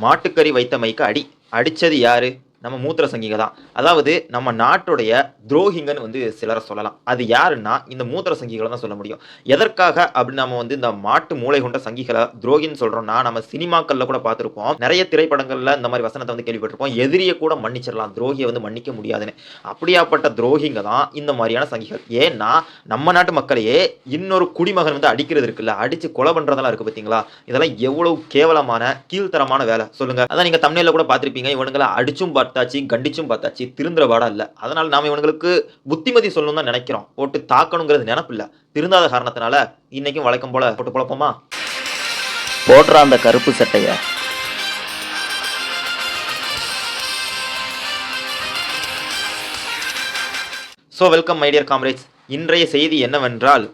மாட்டுக்கறி வைத்தமைக்கு அடி. அடித்தது யாரு? நம்ம மூத்திர சங்கிங்க தான் அதாவது நம்ம நாட்டுடைய துரோகிங்கன்னு வந்து சிலரை சொல்லலாம். அது யாருன்னா இந்த மூத்திர சங்கிகளை தான் சொல்ல முடியும். எதற்காக அப்படி நம்ம வந்து இந்த மாட்டு மூளை கொண்ட சங்கிகளை துரோகின்னு சொல்றோம்னா நம்ம சினிமாக்கள்ல கூட பார்த்துருப்போம். நிறைய திரைப்படங்கள்ல இந்த மாதிரி வசனத்தை வந்து கேள்விப்பட்டிருப்போம். எதிரியை கூட மன்னிச்சிடலாம். துரோகியை வந்து மன்னிக்க முடியாதுன்னு. அப்படியாப்பட்ட துரோகிங்க தான் இந்த மாதிரியான சங்கிகள். ஏன்னா நம்ம நாட்டு மக்களையே இன்னொரு குடிமகன் வந்து அடிக்கிறது இருக்குல்ல அடிச்சு கொலை பண்றதெல்லாம் இருக்கு பார்த்தீங்களா இதெல்லாம் எவ்வளவு கேவலமான கீழ்த்தரமான வேலை. சொல்லுங்க. அதான் நீங்க தமிழ்ல கூட பார்த்திருப்பீங்க. இவனுங்களை அடிச்சும் பார்த்தாச்சு கண்டிச்சும் பார்த்தாச்சு திருந்துற வாடா இல்ல. அதனால நாம இவனுங்களுக்கு புத்திமதி சொல்லணும் தான் நினைக்கிறோம். போட்டு தாக்கணுங்கிறது நினப்பு இல்ல. திருந்தாத காரணத்தினால இன்னைக்கும் வழக்கம் போல போட்டு குழப்பமா போடுற அந்த கருப்பு சட்டைய. So welcome my dear comrades இன்றைய செய்தி என்னவென்றால்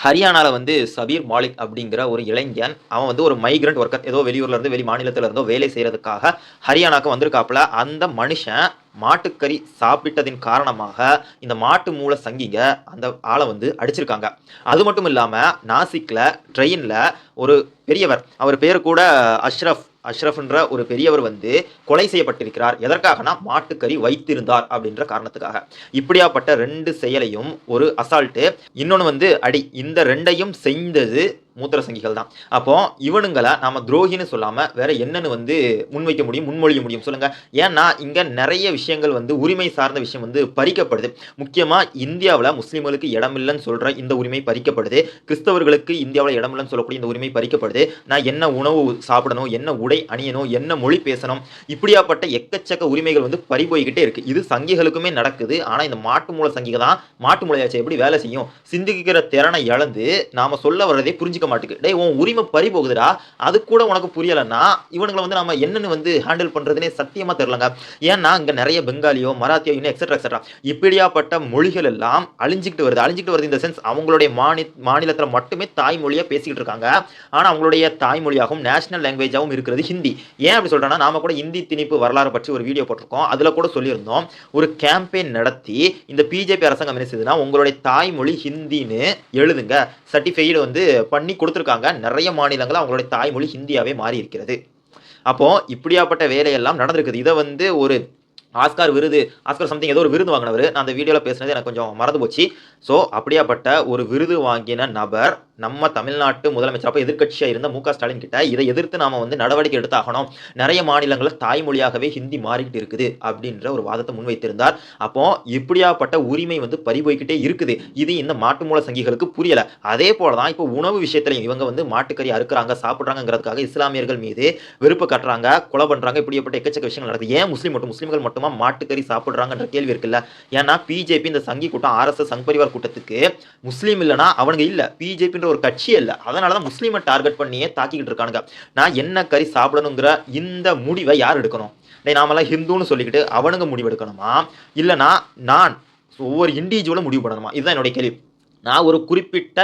ஹரியானாவில் வந்து சபீர் மாலிக் அப்படிங்கிற ஒரு இளைஞன் அவன் வந்து ஒரு மைக்ரண்ட் ஒர்க்கர் ஏதோ வெளியூர்ல இருந்து வெளி மாநிலத்தில் இருந்தோ வேலை செய்யறதுக்காக ஹரியானாக்கு வந்திருக்காப்புல. அந்த மனுஷன் மாட்டுக்கறி சாப்பிட்டதின் காரணமாக இந்த மாட்டு மூல சங்கிங்க அந்த ஆளை வந்து அடிச்சிருக்காங்க. அது மட்டும் இல்லாமல் நாசிக்கில் ட்ரெயினில் ஒரு பெரியவர் அவர் பேர் கூட அஷ்ரஃப் அஷ்ரஃப்ன்ற ஒரு பெரியவர் வந்து கொலை செய்யப்பட்டிருக்கிறார். எதற்காகனா? மாட்டுக்கறி வைத்திருந்தார் அப்படின்ற காரணத்துக்காக. இப்படியாப்பட்ட ரெண்டு செயலையும் ஒரு அசால்ட்டு இன்னொன்று வந்து அடி இந்த ரெண்டையும் செய்தது மூத்திர சங்கிகள் தான் அப்போ இவனுங்களை நாம துரோகின்னு சொல்லாம வேற என்னன்னு வந்து முன்வைக்க முடியும் முன்மொழிய முடியும் சொல்லுங்க. ஏன்னா இங்க நிறைய விஷயங்கள் வந்து உரிமை சார்ந்த விஷயம் வந்து பறிக்கப்படுது. முக்கியமா இந்தியாவில் முஸ்லீம்களுக்கு இடமில்லைன்னு சொல்ற இந்த உரிமை பறிக்கப்படுது. கிறிஸ்தவர்களுக்கு இந்தியாவில் இடமில்லைன்னு சொல்லக்கூடிய இந்த உரிமை பறிக்கப்படுது. நான் என்ன உணவு சாப்பிடணும் என்ன உடை அணியணும் என்ன மொழி பேசணும் இப்படியாப்பட்ட எக்கச்சக்க உரிமைகள் வந்து பறிபோய்கிட்டே இருக்கு. இது சங்கிகளுக்குமே நடக்குது. ஆனா இந்த மாட்டு மூல சங்கிகள் தான் மாட்டு மூளையாச்சு எப்படி வேலை செய்யும்? சிந்திக்கிற திறனை இழந்து நாம சொல்ல வர்றதே புரிஞ்சிக்க மாட்டேங்குது டே உன் உரிமை பறி போகுதுடா. அது கூட உனக்கு புரியலைன்னா இவனுங்களை வந்து நம்ம என்னென்னு வந்து ஹேண்டில் பண்றதுனே சத்தியமா தெரிலங்க ஏன்னா இங்க நிறைய பெங்காலியோ மராத்தியோ இன்னும் எக்ஸட்ரா எக்ஸெட்ரா இப்படியாப்பட்ட மொழிகள் எல்லாம் அழிஞ்சிக்கிட்டு வருது. அழிஞ்சிக்கிட்டு வருது இந்த சென்ஸ் அவங்களுடைய மாநி மாநிலத்தில் மட்டுமே தாய்மொழியாக பேசிக்கிட்டு இருக்காங்க. ஆனால் அவங்களுடைய தாய்மொழியாகவும் நேஷனல் லாங்குவேஜாகவும் இருக்கிறது ஹிந்தி. ஏன் அப்படி சொல்றேன்னா நாம கூட ஹிந்தி திணிப்பு வரலாறு பற்றி ஒரு வீடியோ போட்டிருக்கோம். அதில் கூட சொல்லியிருந்தோம் ஒரு கேம்பெயின் நடத்தி இந்த பிஜேபி அரசாங்கம் என்ன செய்யுதுன்னா உங்களுடைய தாய்மொழி ஹிந்தின்னு எழுதுங்க. சர்டிஃபைடு வந்து பண்ணி கொடுத்துருக்காங்க. நிறைய மாநிலங்கள் அவங்களுடைய தாய்மொழி ஹிந்தியாவே மாறி இருக்கிறது அப்போ இப்படியாப்பட்ட வேலையெல்லாம் நடந்திருக்குது. இதை வந்து ஒரு ஆஸ்கார் விருது ஆஸ்கார் சம்திங் ஏதோ ஒரு விருது வாங்கினவர். நான் அந்த வீடியோவில் பேசுனது எனக்கு கொஞ்சம் மறந்து போச்சு. ஸோ அப்படியாப்பட்ட ஒரு விருது வாங்கின நபர் நம்ம தமிழ்நாட்டு முதலமைச்சர். அப்போ எதிர்க்கட்சியாக இருந்த மு க ஸ்டாலின் கிட்ட இதை எதிர்த்து நாம வந்து நடவடிக்கை எடுத்தாகணும். நிறைய மாநிலங்களில் தாய்மொழியாகவே ஹிந்தி மாறிக்கிட்டு இருக்குது அப்படின்ற ஒரு வாதத்தை முன்வைத்திருந்தார். அப்போ இப்படியாப்பட்ட உரிமை வந்து பறிபோய்கிட்டே இருக்குது. இது இந்த மாட்டு மூல சங்கிகளுக்கு புரியல. அதே போல தான் இப்போ உணவு விஷயத்திலையும் இவங்க வந்து மாட்டுக்கறி அறுக்கிறாங்க சாப்பிட்றாங்கிறதுக்காக இஸ்லாமியர்கள் மீது வெறுப்பு கட்டுறாங்க கொலை பண்றாங்க இப்படியாப்பட்ட எக்கச்சக்க விஷயங்கள் நடக்குது. ஏன் முஸ்லீம் மட்டும் முஸ்லீம்கள் மட்டுமா மாட்டுக்கறி சாப்பிட்றாங்கன்ற கேள்வி இருக்குல்ல? ஏன்னா பிஜேபி இந்த சங்கி கூட்டம் ஆர்எஸ்எஸ் சங் பரிவார் கூட்டத்துக்கு முஸ்லீம் இல்லைனா அவனுங்க இல்லை. பிஜேபின்ற ஒரு கட்சி அல்ல. அதனால தான் முஸ்லீமை டார்கெட் பண்ணியே தாக்கிக்கிட்டு இருக்கானுங்க. நான் என்ன கறி சாப்பிடணுங்கிற இந்த முடிவை யார் எடுக்கணும்? டே நாமெல்லாம் ஹிந்துன்னு சொல்லிக்கிட்டு அவனுங்க முடிவு எடுக்கணுமா இல்லைனா நான் ஒவ்வொரு இண்டிவிஜுவலும் முடிவு பண்ணணுமா? இதுதான் என்னுடைய கேள்வி. நான் ஒரு குறிப்பிட்ட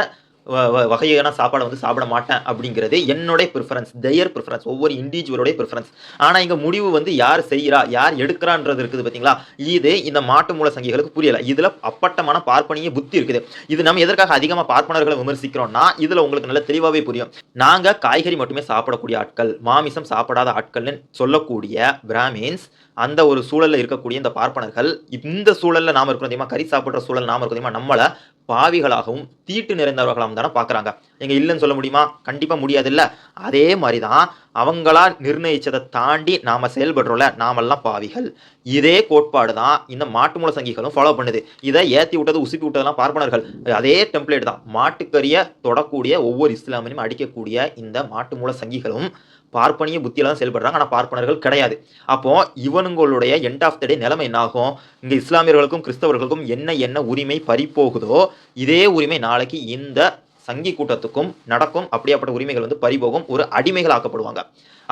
வகையான சாப்பாடை வந்து சாப்பிட மாட்டேன் அப்படிங்கிறது என்னுடைய ப்ரிஃபரன்ஸ் தயர் ப்ரிஃபரன்ஸ் ஒவ்வொரு இண்டிவிஜுவலோடைய ப்ரிஃபரன்ஸ் ஆனால் இங்கே முடிவு வந்து யார் செய்கிறா யார் எடுக்கிறான்றது இருக்குது பார்த்தீங்களா இது இந்த மாட்டு மூல சங்கிகளுக்கு புரியலை. இதில் அப்பட்டமான பார்ப்பனிய புத்தி இருக்குது. இது நம்ம எதற்காக அதிகமாக பார்ப்பனர்களை விமர்சிக்கிறோம்னா இதில் உங்களுக்கு நல்ல தெளிவாகவே புரியும். நாங்கள் காய்கறி மட்டுமே சாப்பிடக்கூடிய ஆட்கள் மாமிசம் சாப்பிடாத ஆட்கள்னு சொல்லக்கூடிய பிராமின்ஸ் அந்த ஒரு சூழலில் இருக்கக்கூடிய இந்த பார்ப்பனர்கள் இந்த சூழலில் நாம் இருக்கிறோம் தெரியுமா? கறி சாப்பிட்ற சூழல் நாம இருக்கிறோம் தெரியுமா? நம்மளை பாவிகளாகவும் தீட்டு நிறைந்தவர்களாகவும் தானே பார்க்குறாங்க. எங்கள் இல்லைன்னு சொல்ல முடியுமா? கண்டிப்பாக முடியாதுல்ல. அதே மாதிரி தான் அவங்களா நிர்ணயிச்சதை தாண்டி நாம் செயல்படுறோம்ல நாமெல்லாம் பாவிகள். இதே கோட்பாடு தான் இந்த மாட்டு மூல சங்கிகளும் ஃபாலோ பண்ணுது. இதை ஏற்றி விட்டது உசுப்பி விட்டதெல்லாம் பார்ப்பனர்கள். அதே டெம்ப்ளேட் தான். மாட்டுக்கறியை தொடக்கூடிய ஒவ்வொரு இஸ்லாமியனும் அடிக்கக்கூடிய இந்த மாட்டு மூல சங்கிகளும் பார்ப்பனிய புத்தியில தான் செயல்படுறாங்க. ஆனால் பார்ப்பனர்கள் கிடையாது. அப்போ இவனுங்களுடைய எண்ட் ஆஃப் த டே நிலைமை என்ன ஆகும் இஸ்லாமியர்களுக்கும் கிறிஸ்தவர்களுக்கும் என்ன என்ன உரிமை பறிபோகுதோ இதே உரிமை நாளைக்கு இந்த சங்கி கூட்டத்துக்கும் நடக்கும் அப்படியாப்பட்ட உரிமைகள் வந்து பறிபோகும் ஒரு அடிமைகள் ஆக்கப்படுவாங்க.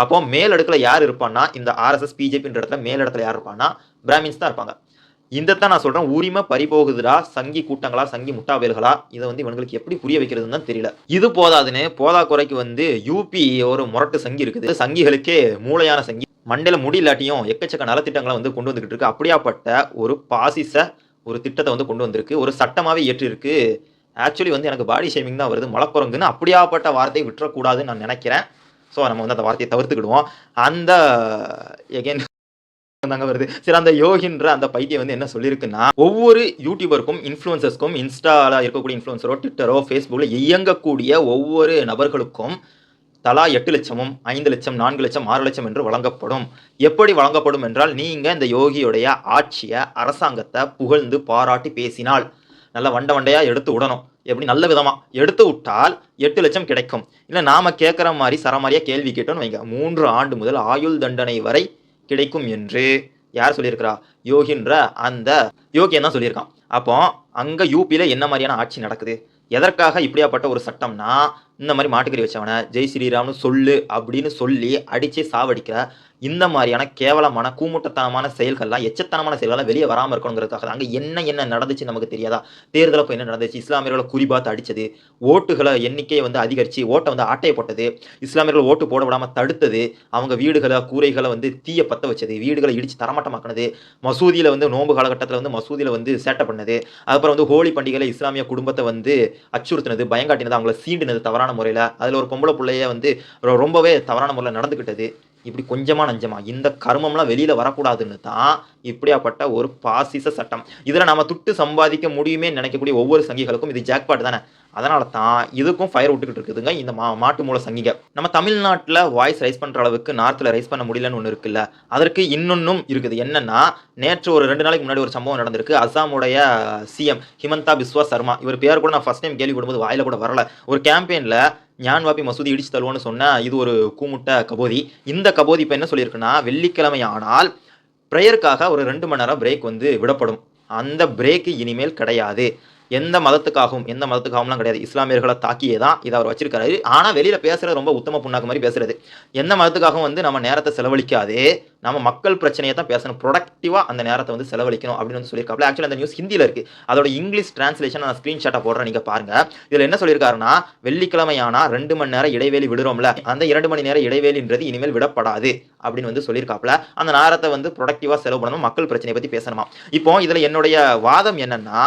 அப்போ மேலடுக்கில் யார் இருப்பான்னா இந்த ஆர்எஸ்எஸ் பிஜேபின்ற இடத்துல மேலிடத்துல யார் இருப்பான்னா பிராமின்ஸ் தான் இருப்பாங்க. இதைத்தான் நான் சொல்றேன். உரிமை பறிபோகுதுடா சங்கி கூட்டங்களா சங்கி முட்டாவேல்களா? இதை வந்து இவங்களுக்கு எப்படி புரிய வைக்கிறதுன்னு தான் தெரியல. இது போதாதுன்னு போதா குறைக்கு வந்து யூபி ஒரு முரட்டு சங்கி இருக்குது. சங்கிகளுக்கே மூளையான சங்கி. மண்டையில முடி இல்லாட்டியும் எக்கச்சக்க நலத்திட்டங்களை வந்து கொண்டு வந்துகிட்டு இருக்கு. அப்படியாப்பட்ட ஒரு பாசிச ஒரு திட்டத்தை வந்து கொண்டு வந்திருக்கு. ஒரு சட்டமாவே ஏற்றிருக்கு ஆக்சுவலி வந்து எனக்கு பாடி ஷேமிங் தான் வருது. மலக்குரங்குன்னு அப்படியாப்பட்ட வார்த்தையை விட்டுறக்கூடாதுன்னு நான் நினைக்கிறேன். ஸோ நம்ம வந்து அந்த வார்த்தையை தவிர்த்துக்கிடுவோம். அந்த எகைன் தாங்க வருது. சரி அந்த யோகின்ற அந்த பைத்தியம் வந்து என்ன சொல்லியிருக்குன்னா ஒவ்வொரு யூடியூபருக்கும் இன்ஃப்ளூயன்சர்ஸ்க்கும் இன்ஸ்டாவில் இருக்கக்கூடிய இன்ஃப்ளூயன்சரோ ட்விட்டரோ ஃபேஸ்புக்கில் இயங்கக்கூடிய ஒவ்வொரு நபர்களுக்கும் தலா எட்டு லட்சமும் ஐந்து லட்சம் நான்கு லட்சம் ஆறு லட்சம் என்று வழங்கப்படும். எப்படி வழங்கப்படும் என்றால் நீங்கள் இந்த யோகியுடைய ஆட்சியை அரசாங்கத்தை புகழ்ந்து பாராட்டி பேசினால். நல்ல வண்ட வண்டையாக எடுத்து விடணும் எப்படி? நல்ல விதமாக எடுத்து விட்டால் எட்டு லட்சம் கிடைக்கும். இல்லை நாம கேட்குற மாதிரி சரமாரியாக கேள்வி கேட்டோம்னு வைங்க. மூன்று ஆண்டு முதல் ஆயுள் தண்டனை வரை கிடைக்கும் என்று யார் சொல்லியிருக்கிறா? யோகின்ற அந்த யோகியன் தான் சொல்லியிருக்கான். அப்போ அங்கே யூபியில் என்ன மாதிரியான ஆட்சி நடக்குது? எதற்காக இப்படியாப்பட்ட ஒரு சட்டம்னா இந்த மாதிரி மாட்டுக்கறி வச்சவனை ஜெய் ஸ்ரீராம்னு சொல்லு அப்படின்னு சொல்லி அடித்து சாவடிக்கிற இந்த மாதிரியான கேவலமான கூமுட்டத்தனமான செயல்கள்லாம் எச்சத்தனமான செயல்கள்லாம் வெளியே வராமல் இருக்கணுங்கிறதுக்காக அங்கே என்ன என்ன நடந்துச்சு நமக்கு தெரியாதா? தேர்தலில் போய் என்ன நடந்துச்சு? இஸ்லாமியர்களை குறிபாத்து அடிச்சது ஓட்டுகளை எண்ணிக்கையை வந்து அதிகரித்து ஓட்டை வந்து ஆட்டையை போட்டது இஸ்லாமியர்கள் ஓட்டு போட விடாமல் தடுத்தது அவங்க வீடுகளை கூரைகளை வந்து தீய பற்ற வச்சது வீடுகளை இடித்து தரமட்டமாக்குனது மசூதியில் வந்து நோன்பு காலகட்டத்தில் வந்து மசூதியில் வந்து சேட்டை பண்ணது அதுக்கப்புறம் வந்து ஹோலி பண்டிகையில் இஸ்லாமிய குடும்பத்தை வந்து அச்சுறுத்தினது பயங்காட்டினது அவங்கள சீண்டினது தவறான முறையில் அதில் ஒரு பொம்பளை பிள்ளைய வந்து ரொம்பவே தவறான முறையில் நடந்துக்கிட்டது இப்படி கொஞ்சமாக நஞ்சமா. இந்த கர்மம்லாம் வெளியில் வரக்கூடாதுன்னு தான் இப்படியாப்பட்ட ஒரு பாசிச சட்டம். இதில் நம்ம துட்டு சம்பாதிக்க முடியுமே நினைக்கக்கூடிய ஒவ்வொரு சங்கிகளுக்கும் இது ஜாக்பாட் தானே? அதனால தான் இதுக்கும் ஃபயர் விட்டுக்கிட்டு இருக்குதுங்க இந்த மா மாட்டு மூல சங்கிங்க நம்ம தமிழ்நாட்டில் வாய்ஸ் ரைஸ் பண்ணுற அளவுக்கு நார்த்தில் ரைஸ் பண்ண முடியலன்னு ஒன்று இருக்குல்ல அதற்கு இன்னொன்றும் இருக்குது. என்னன்னா நேற்று ஒரு ரெண்டு நாளைக்கு முன்னாடி ஒரு சம்பவம் நடந்திருக்கு. அசாமுடைய சிஎம் ஹிமந்தா பிஸ்வா சர்மா இவர் பேர் கூட நான் ஃபர்ஸ்ட் டைம் கேள்விப்படும்போது வாயில கூட வரல. ஒரு கேம்பெயினில் ஞான்வாபி மசூதி இடிச்சு தள்ளுவோன்னு சொன்ன இது ஒரு கூமுட்ட கபோதி. இந்த கபோதி இப்போ என்ன சொல்லியிருக்குன்னா வெள்ளிக்கிழமை ஆனால் ப்ரேயருக்காக ஒரு ரெண்டு மணி நேரம் பிரேக் வந்து விடப்படும். அந்த பிரேக்கு இனிமேல் கிடையாது. எந்த மதத்துக்காகவும் எந்த மதத்துக்காகவும்லாம் கிடையாது. இஸ்லாமியர்களை தாக்கியே தான் இதை அவர் வச்சிருக்காரு. ஆனால் வெளியில் பேசுறது ரொம்ப உத்தம புண்ணாக்கு மாதிரி பேசுறது. எந்த மதத்துக்காகவும் வந்து நம்ம நேரத்தை செலவழிக்காதே நம்ம மக்கள் பிரச்சனையை தான் பேசணும். ப்ரொடக்டிவாக அந்த நேரத்தை வந்து செலவழிக்கணும் அப்படின்னு வந்து சொல்லியிருக்காப்ல ஆக்சுவலி அந்த நியூஸ் ஹிந்தியில் இருக்குது அதோட இங்கிலீஷ் டிரான்ஸ்லேஷன் நான் ஸ்க்ரீன்ஷாட்டை போடுறேன் நீங்கள் பாருங்கள் இதில் என்ன சொல்லியிருக்காருன்னா வெள்ளிக்கிழமை ஆனால் ரெண்டு மணி நேரம் இடைவேளி விடுறோம்ல. அந்த இரண்டு மணி நேரம் இடைவேளின்றது இனிமேல் விடப்படாது அப்படின்னு வந்து சொல்லியிருக்காப்ல அந்த நேரத்தை வந்து ப்ரொடக்டிவாக செலவு பண்ணணும் மக்கள் பிரச்சனையை பற்றி பேசணுமா? இப்போ இதில் என்னுடைய வாதம் என்னென்னா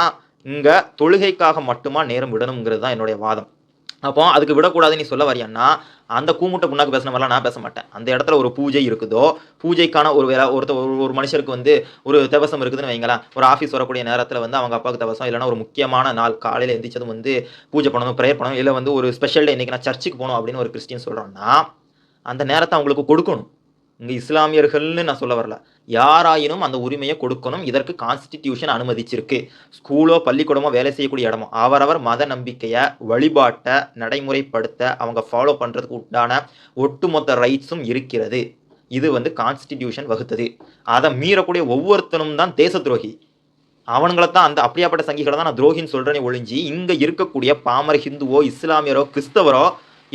இங்கே தொழுகைக்காக மட்டுமா நேரம் விடணுங்கிறது தான் என்னுடைய வாதம். அப்போ அதுக்கு விடக்கூடாதுன்னு நீ சொல்ல வரியான்னா அந்த கூமுட்டை புண்ணாக்கு பேசின மாதிரிலாம் நான் பேச மாட்டேன். அந்த இடத்துல ஒரு பூஜை இருக்குதோ பூஜைக்கான ஒரு வேலை ஒருத்தர் ஒரு ஒரு மனுஷருக்கு வந்து ஒரு தவசம் இருக்குதுன்னு வைங்களேன். ஒரு ஆஃபீஸ் வரக்கூடிய நேரத்தில் வந்து அவங்க அப்பாவுக்கு தவசம் இல்லைன்னா ஒரு முக்கியமான நாள் காலையில் எந்திரிச்சதும் வந்து பூஜை பண்ணணும் ப்ரேயர் பண்ணணும் இல்லை வந்து ஒரு ஸ்பெஷல் டே இன்றைக்கி நான் சர்ச்சுக்கு போகணும் அப்படின்னு ஒரு கிறிஸ்டின் சொல்கிறான்னா அந்த நேரத்தை அவங்களுக்கு கொடுக்கணும். இங்கே இஸ்லாமியர்கள்னு நான் சொல்ல வரல. யாராயினும் அந்த உரிமையை கொடுக்கணும். இதற்கு கான்ஸ்டிடியூஷன் அனுமதிச்சிருக்கு. ஸ்கூலோ பள்ளிக்கூடமோ வேலை செய்யக்கூடிய இடமோ. அவரவர் மத நம்பிக்கையை வழிபாட்டை நடைமுறைப்படுத்த அவங்க ஃபாலோ பண்ணுறதுக்கு உண்டான ஒட்டுமொத்த ரைட்ஸும் இருக்கிறது. இது வந்து கான்ஸ்டிடியூஷன் வகுத்தது. அதை மீறக்கூடிய ஒவ்வொருத்தனும் தான் தேச துரோகி. அவனுங்களை தான் அந்த அப்படியாப்பட்ட சங்கிகளை தான் நான் துரோகின்னு சொல்கிறேனே ஒழிஞ்சு இங்கே இருக்கக்கூடிய பாமர ஹிந்துவோ இஸ்லாமியரோ கிறிஸ்தவரோ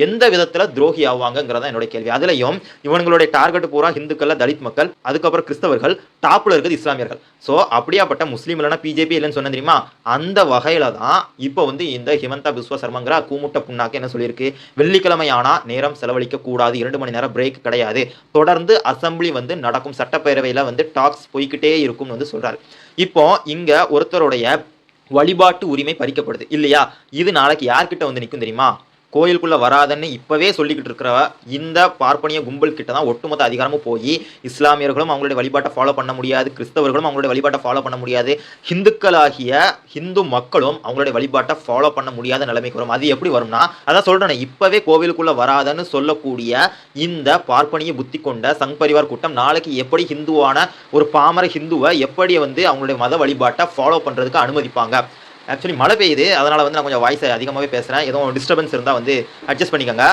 எந்த விதத்தில் துரோகி ஆவாங்கிறதா என்னோட கேள்வி. அதுலயும் இவங்களுடைய டார்கெட் பூரா ஹிந்துக்கள்ல தலித் மக்கள் அதுக்கப்புறம் கிறிஸ்தவர்கள் டாப்ல இருக்குது இஸ்லாமியர்கள். ஸோ அப்படியாப்பட்ட முஸ்லீம் இல்லைன்னா பிஜேபி இல்லைன்னு சொன்ன தெரியுமா? அந்த வகையில தான் இப்போ வந்து இந்த ஹிமந்தா பிஸ்வ சர்மங்கிற கூமுட்ட புண்ணாக்கு என்ன சொல்லியிருக்கு? வெள்ளிக்கிழமை ஆனா நேரம் செலவழிக்க கூடாது இரண்டு மணி நேரம் பிரேக் கிடையாது. தொடர்ந்து அசம்பிளி வந்து நடக்கும் சட்டப்பேரவையில வந்து டாக்ஸ் போய்க்கிட்டே இருக்கும்னு வந்து சொல்றாரு. இப்போ இங்க ஒருத்தருடைய வழிபாட்டு உரிமை பறிக்கப்படுது. இல்லையா? இது நாளைக்கு யார்கிட்ட வந்து நிற்கும் தெரியுமா? கோயிலுக்குள்ளே வராதன்னு இப்போவே சொல்லிக்கிட்டு இருக்கிற இந்த பார்ப்பனிய கும்பல் கிட்ட தான் ஒட்டுமொத்த அதிகாரமும் போய் இஸ்லாமியர்களும் அவங்களுடைய வழிபாட்டை ஃபாலோ பண்ண முடியாது கிறிஸ்தவர்களும் அவங்களுடைய வழிபாட்டை ஃபாலோ பண்ண முடியாது. ஹிந்துக்களாகிய ஹிந்து மக்களும் அவங்களுடைய வழிபாட்டை ஃபாலோ பண்ண முடியாத நிலைமைக்கு வரும். அது எப்படி வரும்னா அதான் சொல்கிறேன் இப்போவே கோவிலுக்குள்ளே வராதன்னு சொல்லக்கூடிய இந்த பார்ப்பனிய புத்தி கொண்ட சங் பரிவார் கூட்டம் நாளைக்கு எப்படி ஹிந்துவான ஒரு பாமர ஹிந்துவை எப்படி வந்து அவங்களுடைய மத வழிபாட்டை ஃபாலோ பண்ணுறதுக்கு அனுமதிப்பாங்க. ஆக்சுவலி மழை பெய்யுது. அதனால் வந்து நான் கொஞ்சம் வாய்ஸை அதிகமாகவே பேசுகிறேன் எதுவும் டிஸ்டர்பன்ஸ் இருந்தால் வந்து அட்ஜஸ்ட் பண்ணிக்கோங்க.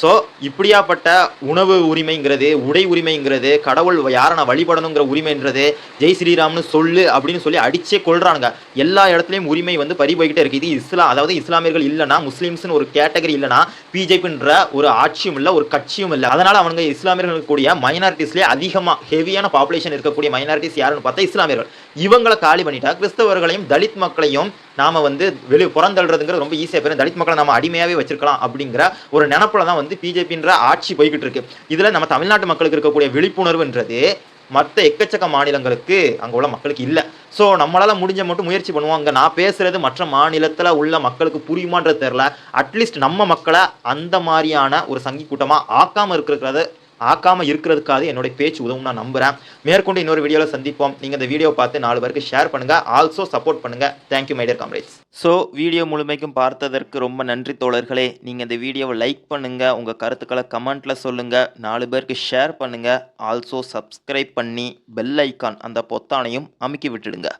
ஸோ இப்படியாப்பட்ட உணவு உரிமைங்கிறது உடை உரிமைங்கிறது கடவுள் யாரை நான் வழிபடணுங்கிற உரிமைன்றது ஜெய் ஸ்ரீராம்னு சொல்லு அப்படின்னு சொல்லி அடிச்சே கொள்றானுங்க எல்லா இடத்துலையும் உரிமை வந்து பறி போய்கிட்டே இருக்குது இது இஸ்லாம் அதாவது இஸ்லாமியர்கள் இல்லைனா முஸ்லீம்ஸ்னு ஒரு கேட்டகரி இல்லைனா பிஜேபின்ற ஒரு ஆட்சியும் இல்லை ஒரு கட்சியும் இல்லை. அதனால் அவனுங்க இஸ்லாமியர்கள் கூடிய மைனாரிட்டிஸ்லேயே அதிகமாக ஹெவியான பாப்புலேஷன் இருக்கக்கூடிய மைனாரிட்டிஸ் யாருன்னு பார்த்தா இஸ்லாமியர்கள். இவங்களை காலி பண்ணிட்டா கிறிஸ்தவர்களையும் தலித் மக்களையும் நாம வந்து வெளி புறந்தள்ளுறதுங்கிறது ரொம்ப ஈஸியாக போயிடும் தலித் மக்களை நம்ம அடிமையாகவே வச்சிருக்கலாம் அப்படிங்கிற ஒரு நினப்பில் தான் வந்து பிஜேபின்ற ஆட்சி போய்கிட்டு இருக்கு. இதில் நம்ம தமிழ்நாட்டு மக்களுக்கு இருக்கக்கூடிய விழிப்புணர்வுன்றது மற்ற எக்கச்சக்க மாநிலங்களுக்கு அங்கே உள்ள மக்களுக்கு இல்லை. ஸோ நம்மளால் முடிஞ்ச மட்டும் முயற்சி பண்ணுவோம். அங்கே நான் பேசுகிறது மற்ற மாநிலத்தில் உள்ள மக்களுக்கு புரியுமான்றது தெரில அட்லீஸ்ட் நம்ம மக்களை அந்த மாதிரியான ஒரு சங்கி கூட்டமாக ஆக்காமல் இருக்கிறது ஆக்காமல் இருக்கிறதுக்காக என்னுடைய பேச்சு உதவும் நான் நம்புறேன். மேற்கொண்டு இன்னொரு வீடியோவில் சந்திப்போம். நீங்கள் இந்த வீடியோ பார்த்து நாலு பேருக்கு ஷேர் பண்ணுங்கள் ஆல்சோ சப்போர்ட் பண்ணுங்கள் thank you my dear comrades so video முழுமைக்கும் பார்த்ததற்கு ரொம்ப நன்றி தோழர்களே. நீங்கள் இந்த வீடியோவை லைக் பண்ணுங்கள் உங்கள் கருத்துக்களை கமெண்ட்டில் சொல்லுங்கள் நாலு பேருக்கு ஷேர் பண்ணுங்கள் ஆல்சோ சப்ஸ்கிரைப் பண்ணி பெல் ஐக்கான் அந்த பொத்தானையும் அமுக்கி விட்டுடுங்க.